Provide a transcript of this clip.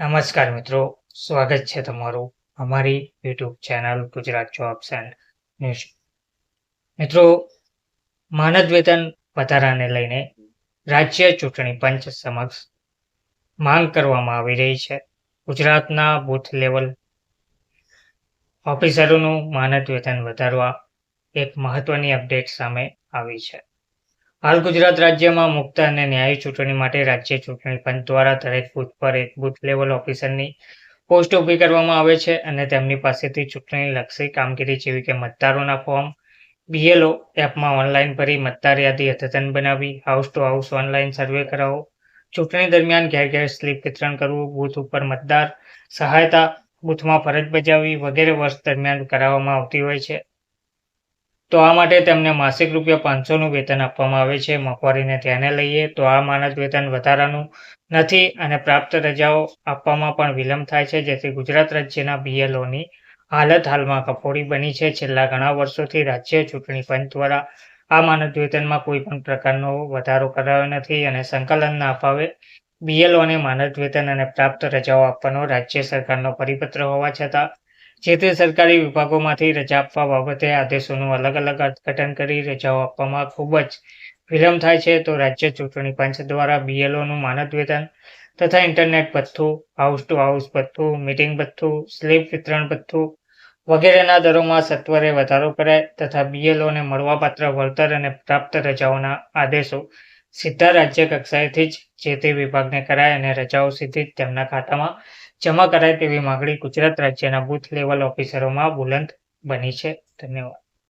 નમસ્કાર મિત્રો, સ્વાગત છે તમારું અમારી YouTube channel Gujarat jobs and news મિત્રો, માનદ વેતન વધારાને લઈને રાજ્ય ચૂંટણી પંચ સમક્ષ માંગ કરવામાં આવી રહી છે. ગુજરાતના બૂથ લેવલ ઓફિસરોનું માનદ વેતન વધારવા એક મહત્વની અપડેટ સામે આવી છે. હાલ ગુજરાત રાજ્યમાં મુક્ત અને ન્યાયી ચૂંટણી માટે રાજ્ય ચૂંટણી પંચ દ્વારા દરેક બૂથ પર એક બૂથ લેવલ ઓફિસરની પોસ્ટ ઊભી કરવામાં આવે છે અને તેમની પાસેથી ચૂંટણી લક્ષી કામગીરી જેવી કે મતદારોના ફોર્મ, બીએલઓ એપમાં ઓનલાઈન ભરી મતદાર યાદી અદ્યતન બનાવી, house to house online survey કરાવો, ચૂંટણી દરમિયાન ઘેર ઘેર સ્લીપ વિતરણ કરવું, બૂથ ઉપર મતદાર સહાયતા બૂથમાં ફરજ બજાવવી વગેરે વર્ષ દરમિયાન કરાવવામાં આવતી હોય છે. તો આ માટે તેમને માસિક રૂપિયા પાંચસોનું વેતન આપવામાં આવે છે. મોંઘવારીને ધ્યાને લઈએ તો આ માનદ વેતન વધારાનું નથી અને પ્રાપ્ત રજાઓ આપવામાં પણ વિલંબ થાય છે. જેથી ગુજરાત રાજ્યના બીએલઓની હાલત હાલમાં કફોડી બની છે. છેલ્લા ઘણા વર્ષોથી રાજ્ય ચૂંટણી પંચ દ્વારા આ માનદ વેતનમાં કોઈ પણ પ્રકારનો વધારો કરાયો નથી અને સંકલનના અભાવે બીએલઓને માનદ વેતન અને પ્રાપ્ત રજાઓ આપવાનો રાજ્ય સરકારનો પરિપત્ર હોવા છતાં જે તે સરકારી વિભાગોમાંથી રજા આપવા બાબતે આદેશોનું અલગ અલગ અર્થઘટન કરી રજાઓ આપવામાં ખૂબ જ વિલંબ થાય છે. તો રાજ્ય ચૂંટણી પંચ દ્વારા બીએલઓનું માનદ વેતન તથા ઇન્ટરનેટ ભથ્થું હાઉસ ટુ હાઉસ ભથ્થું મીટિંગ ભથ્થું, સ્લીપ વિતરણ ભથ્થું વગેરેના દરોમાં સત્વરે વધારો કરાય તથા બીએલઓને મળવાપાત્ર વળતર અને પ્રાપ્ત રજાઓના આદેશો સીધા રાજ્ય કક્ષાએથી જ જે તે વિભાગને કરાય અને રજાઓ સીધી જ તેમના ખાતામાં જમા કરાય તેવી માગણી ગુજરાત રાજ્યના બૂથ લેવલ ઓફિસરોમાં બુલંદ બની છે. ધન્યવાદ.